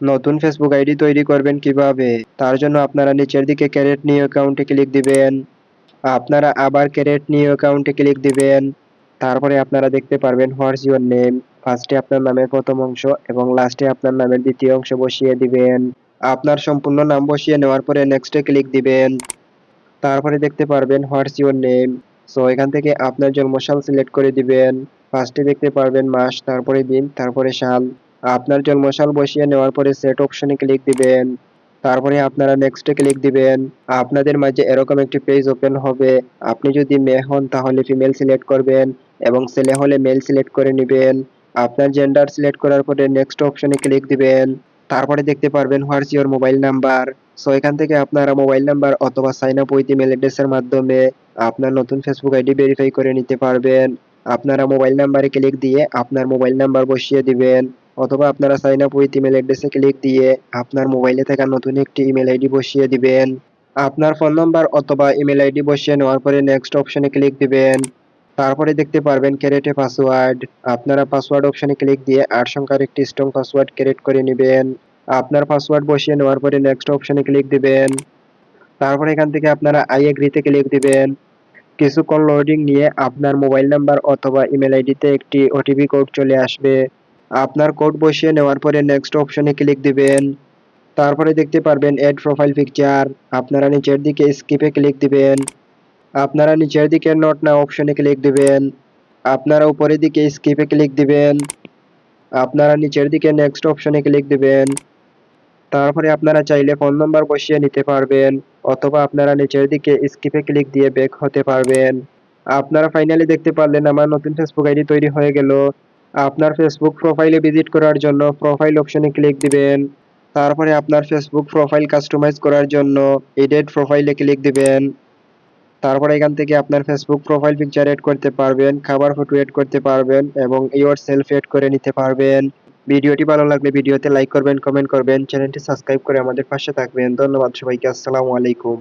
নতুন Facebook ID তৈরি করবেন কীভাবে? তার জন্য আপনারা নিচের দিকে ক্যারেট নিউ অ্যাকাউন্টে ক্লিক দিবেন। আপনারা আবার ক্যারেট নিউ অ্যাকাউন্টে ক্লিক দিবেন। তারপরে আপনারা দেখতে পারবেন হোয়াটস ইউর নেম ফার্স্টে আপনার নামের প্রথম অংশ এবং লাস্টে আপনার নামের দ্বিতীয় অংশ বসিয়ে দিবেন। আপনার সম্পূর্ণ নাম বসিয়ে নেওয়ার পরে নেক্সটে ক্লিক দিবেন। তারপরে দেখতে পারবেন হোয়াটস ইউর নেম সো এখান থেকে আপনার জন্মসাল সিলেক্ট করে দিবেন। ফার্স্টে দেখতে পারবেন মাস, তারপরে দিন, তারপরে সাল। আপনার জন্মসাল বসিয়ে নেওয়ার পরে সেট অপশনে ক্লিক দিবেন। তারপরে আপনারা নেক্সটে ক্লিক দিবেন। আপনাদের মাঝে এরকম একটি পেজ ওপেন হবে। আপনি যদি মেয়ে হন, তাহলে ফিমেল সিলেক্ট করবেন এবং ছেলে হলে মেল সিলেক্ট করে নেবেন। আপনার জেন্ডার সিলেক্ট করার পরে নেক্সট অপশনে ক্লিক দিবেন। তারপরে দেখতে পারবেন what's your mobile number so এখান থেকে আপনারা মোবাইল নাম্বার অথবা সাইন আপ উইথ ইমেল অ্যাড্রেসের মাধ্যমে আপনার নতুন ফেসবুক আইডি ভেরিফাই করে নিতে পারবেন। আপনারা মোবাইল নাম্বারে ক্লিক দিয়ে আপনার মোবাইল নাম্বার বসিয়ে দিবেন। অথবা আপনারা সাইন আপ উইথ ইমেল অ্যাড্রেসে ক্লিক দিয়ে আপনার মোবাইলে থাকা নতুন একটি ইমেল আইডি বসিয়ে দিবেন। আপনার ফোন নাম্বার অথবা ইমেল আইডি বসিয়ে নেওয়ার পরে নেক্সট অপশনে ক্লিক দিবেন। তারপরে দেখতে পারবেন ক্যারেটে পাসওয়ার্ড আপনারা পাসওয়ার্ড অপশনে ক্লিক দিয়ে আট সংখ্যার একটি স্ট্রং পাসওয়ার্ড ক্রিয়েট করে নেবেন। আপনার পাসওয়ার্ড বসিয়ে নেওয়ার পরে নেক্সট অপশনে ক্লিক দিবেন। তারপরে এখান থেকে আপনারা আই এগ্রিতে ক্লিক দিবেন। কিছুক্ষণ লোডিং নিয়ে আপনার মোবাইল নাম্বার অথবা ইমেল আইডিতে একটি ওটিপি কোড চলে আসবে। আপনার কোড বসিয়ে নেওয়ার পরে নেক্সট অপশনে ক্লিক দিবেন। তারপরে দেখতে পারবেন এড প্রোফাইল পিকচার আপনারা নিচের দিকে স্কিপে ক্লিক দিবেন। আপনারা নিচের দিকে নট না অপশনে ক্লিক দিবেন। আপনারা উপরের দিকে স্কিপে ক্লিক দিবেন। আপনারা নিচের দিকে নেক্সট অপশনে ক্লিক দিবেন। তারপরে আপনারা চাইলে ফোন নাম্বার বসিয়ে নিতে পারবেন, অথবা আপনারা নিচের দিকে স্কিপে ক্লিক দিয়ে ব্যাক হতে পারবেন। আপনারা ফাইনালি দেখতে পারলেন আমার নতুন ফেসবুক আইডি তৈরি হয়ে গেল। আপনার ফেসবুক প্রোফাইলে ভিজিট করার জন্য প্রোফাইল অপশনে ক্লিক দিবেন। তারপরে আপনার ফেসবুক প্রোফাইল কাস্টমাইজ করার জন্য এডিট প্রোফাইলে ক্লিক দিবেন। তারপরে এখান থেকে আপনার ফেসবুক প্রোফাইল পিকচার এড করতে পারবেন, খাবার ফটো এড করতে পারবেন এবং ইওর সেলফ এড করে নিতে পারবেন। ভিডিওটি ভালো লাগলে ভিডিওতে লাইক করবেন কমেন্ট করবেন। চ্যানেলটি সাবস্ক্রাইব করে আমাদের পাশে থাকবেন। ধন্যবাদ সবাইকে। আসসালামু আলাইকুম।